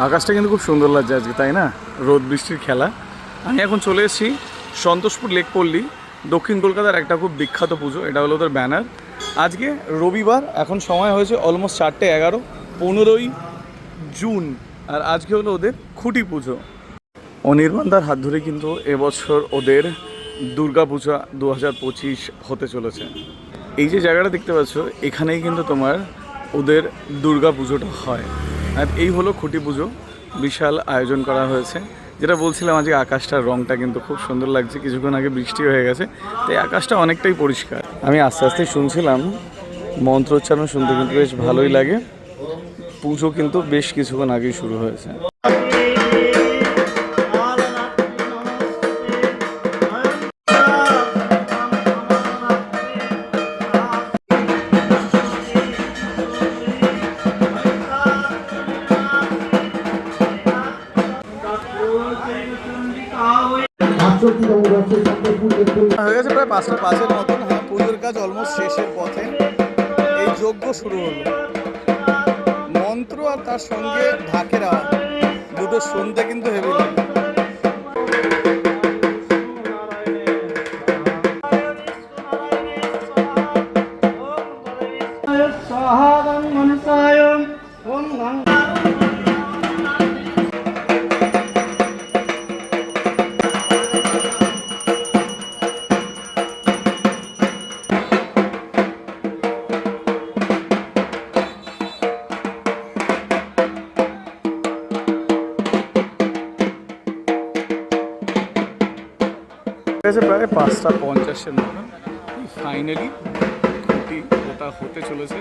আকাশটা কিন্তু খুব সুন্দর লাগছে আজকে, তাই না? রোদ, বৃষ্টির খেলা। আমি এখন চলে এসেছি সন্তোষপুর লেক পল্লী, দক্ষিণ কলকাতার একটা খুব বিখ্যাত পুজো, এটা হলো ওদের ব্যানার। আজকে রবিবার, এখন সময় হয়েছে অলমোস্ট চারটে এগারো, পনেরোই জুন, আর আজকে হলো ওদের খুঁটি পুজো। অনির্বাণ অনির্বাণদার হাত ধরে কিন্তু এবছর ওদের দুর্গা পূজা দু হাজার পঁচিশ হতে চলেছে। এই যে জায়গাটা দেখতে পাচ্ছ, এখানেই কিন্তু তোমার ওদের দুর্গা পুজোটা হয়। আর এই হলো খুঁটি পুজো। বিশাল আয়োজন করা হয়েছে। যেটা বলছিলাম আজকে আকাশটার রংটা কিন্তু খুব সুন্দর লাগছে। কিছুক্ষণ আগে বৃষ্টি হয়ে গেছে। তাই আকাশটা অনেকটাই পরিষ্কার। আমি আস্তে আস্তে শুনছিলাম, মন্ত্রোচ্চারণ শুনতে কিন্তু বেশ ভালোই লাগে। পুজো কিন্তু বেশ কিছুক্ষণ আগেই শুরু হয়েছে। হয়ে গেছে প্রায় পাঁচটা পাঁচের মতন হ্যাঁ পুজোর কাজ অলমোস্ট শেষের পথে। এই যজ্ঞ শুরু হলো। মন্ত্র আর তার সঙ্গে ঢাকেরা দুটো শুনতে কিন্তু হেভি লাগে। গেছে প্রায় পাঁচটা পঞ্চাশের মতন। ফাইনালি ওটা হতে চলেছে।